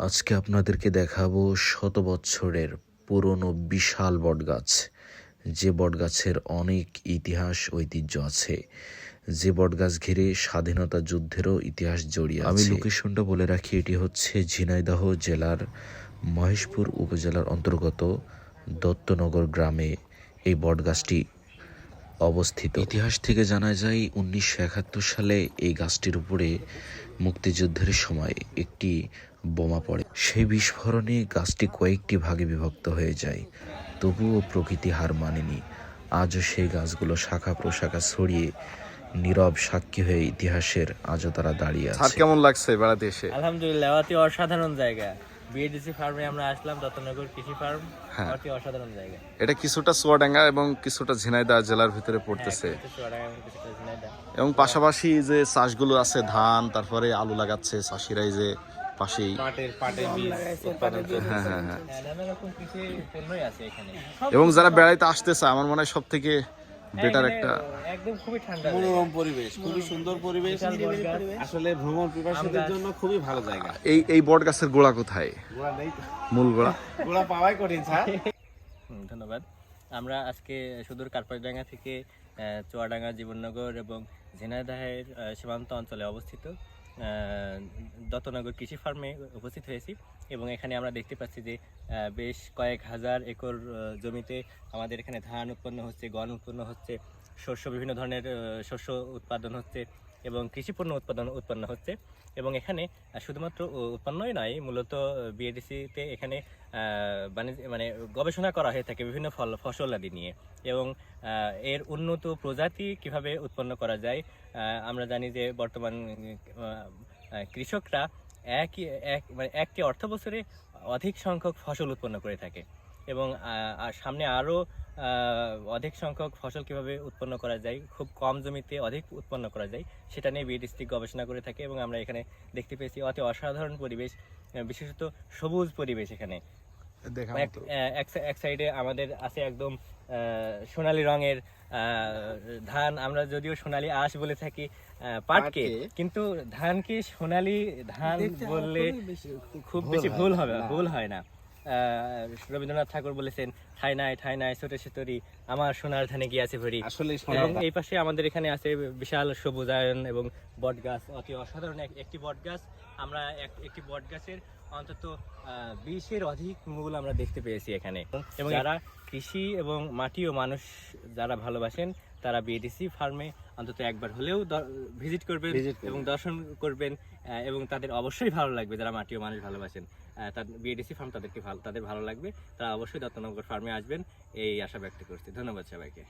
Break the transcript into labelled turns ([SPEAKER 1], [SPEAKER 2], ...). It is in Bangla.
[SPEAKER 1] আজকে আপনাদেরকে দেখাবো শত বছরের পুরনো বিশাল বটগাছ। যে বটগাছের অনেক ইতিহাস ঐতিহ্য আছে। যে বটগাছ ঘিরে স্বাধীনতা যুদ্ধেরও ইতিহাস জড়িয়ে আমি লোকেশনটা বলে রাখি এটি হচ্ছে ঝিনাইদহ জেলার মহেশপুর উপজেলার অন্তর্গত দত্তনগর গ্রামে এই বটগাছটি অবস্থিত। ইতিহাস থেকে জানা যায় উনিশশো একাত্তর সালে এই গাছটির উপরে মুক্তিযুদ্ধের সময় একটি বোমা পড়ে। সেই বিস্ফোরণে গাছটি কয়েকটি ভাগে বিভক্ত হয়ে যায়। তবুও প্রকৃতি হার মানেনি। আজও সেই গাছগুলো শাখা প্রশাখা ছড়িয়ে নীরব সাক্ষী হয়ে ইতিহাসের আজও তারা দাঁড়িয়ে
[SPEAKER 2] স্যার
[SPEAKER 1] আছে।
[SPEAKER 2] কেমন লাগছে বেড়াতে এসে?
[SPEAKER 3] আলহামদুলিল্লাহ অতি অসাধারণ জায়গা। বিএডিসি ফার্মে আমরা আসলাম দত্তনগর কৃষি ফার্ম
[SPEAKER 2] হ্যাঁ।
[SPEAKER 3] অতি অসাধারণ জায়গা।
[SPEAKER 2] এটা কিছুটা চুয়াডাঙ্গা এবং কিছুটা ঝিনাইদহ জেলার ভিতরে পড়তেছে।
[SPEAKER 3] হ্যাঁ, ঝিনাইদহ।
[SPEAKER 2] এবং পাশাপাশি যে চাষগুলো আছে ধান তারপরে আলু লাগাচ্ছে চাষিরাই যে পাশেই। হ্যাঁ হ্যাঁ হ্যাঁ। এবং যারা বেড়াইতে আসতেছে আমার মনে হয় সব থেকে বেটার একটা
[SPEAKER 3] একদম খুবই ঠান্ডা
[SPEAKER 4] মনোরম পরিবেশ খুবই সুন্দর পরিবেশ। আসলে ভ্রমণ পিপাসুদের জন্য খুবই ভালো জায়গা।
[SPEAKER 2] এই এই বট গাছের গোড়া কোথায়?
[SPEAKER 4] গোড়া নেই
[SPEAKER 2] মূল গোড়া।
[SPEAKER 4] গোড়া পাওয়াই কঠিন স্যার।
[SPEAKER 3] ধন্যবাদ। আমরা আজকে সুদূর কার্পাসডাঙ্গা থেকে চুয়াডাঙ্গা জীবননগর এবং ঝিনাইদহের সীমান্ত অঞ্চলে অবস্থিত। আহ, দত্তনগর কৃষি ফার্মে উপস্থিত হয়েছি এবং এখানে আমরা দেখতে পাচ্ছি যে বেশ কয়েক হাজার একর জমিতে আমাদের এখানে ধান উৎপন্ন হচ্ছে, গম উৎপন্ন হচ্ছে, শস্য বিভিন্ন ধরনের শস্য উৎপাদন হচ্ছে এবং কৃষি পণ্য উৎপাদন উৎপন্ন হচ্ছে এবং এখানে শুধুমাত্র উৎপন্নই নয়, মূলত বিএডিসিতে এখানে বাণিজ্য মানে গবেষণা করা হয়ে থাকে বিভিন্ন ফল, ফসল আদি নিয়ে এবং এর উন্নত প্রজাতি কীভাবে উৎপন্ন করা যায় আমরা জানি যে বর্তমান কৃষকরা একই এক মানে একটি অর্থ বছরে অধিক সংখ্যক ফসল উৎপন্ন করে থাকে। এবং সামনে আরও অধিক সংখ্যক ফসল কীভাবে উৎপন্ন করা যায়, খুব কম জমিতে অধিক উৎপন্ন করা যায়, সেটা নিয়ে বিএডিসি গবেষণা করে থাকে এবং আমরা এখানে দেখতে পেয়েছি অতি অসাধারণ পরিবেশ বিশেষত সবুজ পরিবেশ এখানে। এক আহ, এক সাইডে আমাদের আছে একদম আহ, সোনালী রঙের আহ, ধান। আমরা যদিও সোনালী আঁশ বলে থাকি আহ, পাটকে
[SPEAKER 4] কিন্তু
[SPEAKER 3] কিন্তু ধানকে সোনালী ধান বললে খুব বেশি ভুল হবে ভুল হয় না। রবীন্দ্রনাথ ঠাকুর বলেছেন ঠাই নাই ঠাই নাই ছোট ছোটরি আমার সোনার ধানে গিয়েছে ভরি।
[SPEAKER 4] আসলে
[SPEAKER 3] এবং এই পাশে আমাদের এখানে আছে বিশাল সবুজায়ন এবং বট গাছ অতি অসাধারণ এক- একটি বট গাছ আমরা এক- একটি বট গাছের অন্তত বিশের অধিক মূল আমরা দেখতে পেয়েছি এখানে। এবং যারা কৃষি এবং মাটি ও মানুষ যারা ভালোবাসেন তারা বিএডিসি ফার্মে অন্তত একবার হলেও ভিজিট করবেন এবং দর্শন করবেন এবং তাদের অবশ্যই ভালো লাগবে যারা মাটি ও মানুষ ভালোবাসেন। বিএডিসি ফার্ম তাদেরকে ভালো তাদের ভালো লাগবে। তারা অবশ্যই দত্তনগর ফার্মে আসবেন এই আশা ব্যক্ত করছি। ধন্যবাদ সবাইকে।